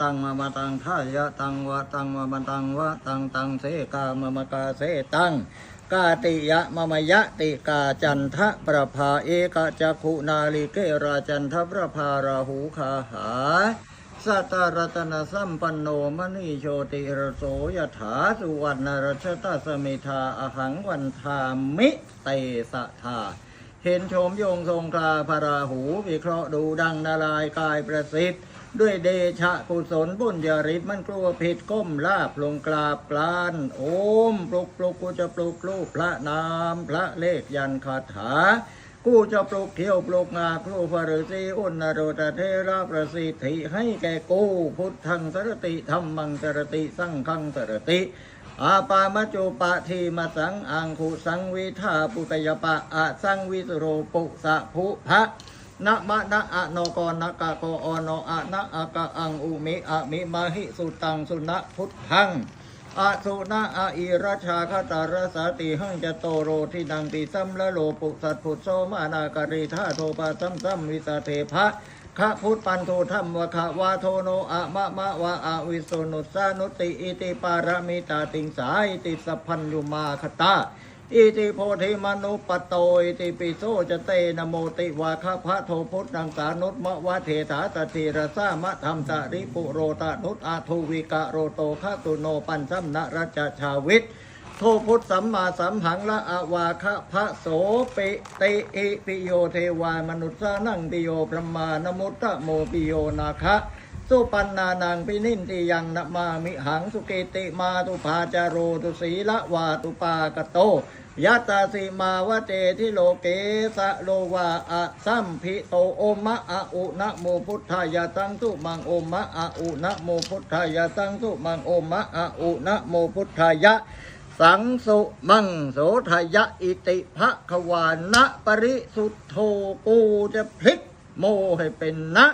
ตังมามาตังทายะตังวะตังมามาตังวะตังตังเสกามามากาเสตังกาติยะมมยะติกาจันทะประภาเอกจักขุนาลิเกราจันทประภาราหูคาหาสัตตรัตนสัมปันโนมณีโชติรโสยถาสุวรรณรัชตสมิทาอหังวันทามิเตสะทา เห็นโฉมโยงทรงคลาพระราหูวิเคราะห์ดูดังนารายกายประสิทธิ์ ด้วยเดชะกุศลบุญญาฤทธิ์มันกลัวผิดก้มลาบลงกราบกลาน โอมปลุกปลุกกูจะปลุกลูกพระนาม พระเลขยันคาถากูจะปลุกเที่ยวปลุกงาครูพระฤาษีอุณโรตเทระประสิทธิให้แก่กูพุทธังสรติธรรมังสรติ สังฆังสรติ อาปามจจุปะทีมาสังอังคุสังวิธาปุกยปะอะสังวิสโรปุสะภุภะนะมะนะอะโนกรนะกะโกอโนอะนะอะกะอังอุมิอะมิมาหิสุตังสุนะพุทธังอาสุนาอาอิราชาคตารสาติหังจะโตโรที่นังติสัมละโลปุสัตพุทโสมานาการิธาโทปาสัมสัมวิสาเทภะ ขะพุทธปันโทธรรมวะขะวาโทโนอะมะมะวะอะวิโสนุสานุติอิติปารมิตาติงสาอิติสัพพัญญุมาคตาอิติโพธิมนุปโตอิติปิโสจะเตนโมติวาคพระโทพุทธังสานุตมะวะเทถาตติระสามะธรรมตริปุโรตานุตอาทุวิกะโรโตคาตุโนปันสัมนรัจจชาวิท โทพุทธสัมมาสัมหังละอาวาคะพระโสปิติอิปิโยเทวามนุษสานังปิโยพระมานมุตตะโมปิโยนาคะสุปันนานังปินินติยังนมามิหังสุเกติมาตุภาจาโรตุสีละวาตุปากโตยัตาสีมาวะเจทิโลเกสะโลวาอะสัมพิโตโอมะอะอุนะโมพุทธายะตังตุมังโอมะอะอุนะโมพุทธายะตังตุมังโอมะอะอุนะโมพุทธายะ สังสุมังโสทายะอิติภะควานะปริสุทธโธกูจะพลิกโมให้เป็นนะ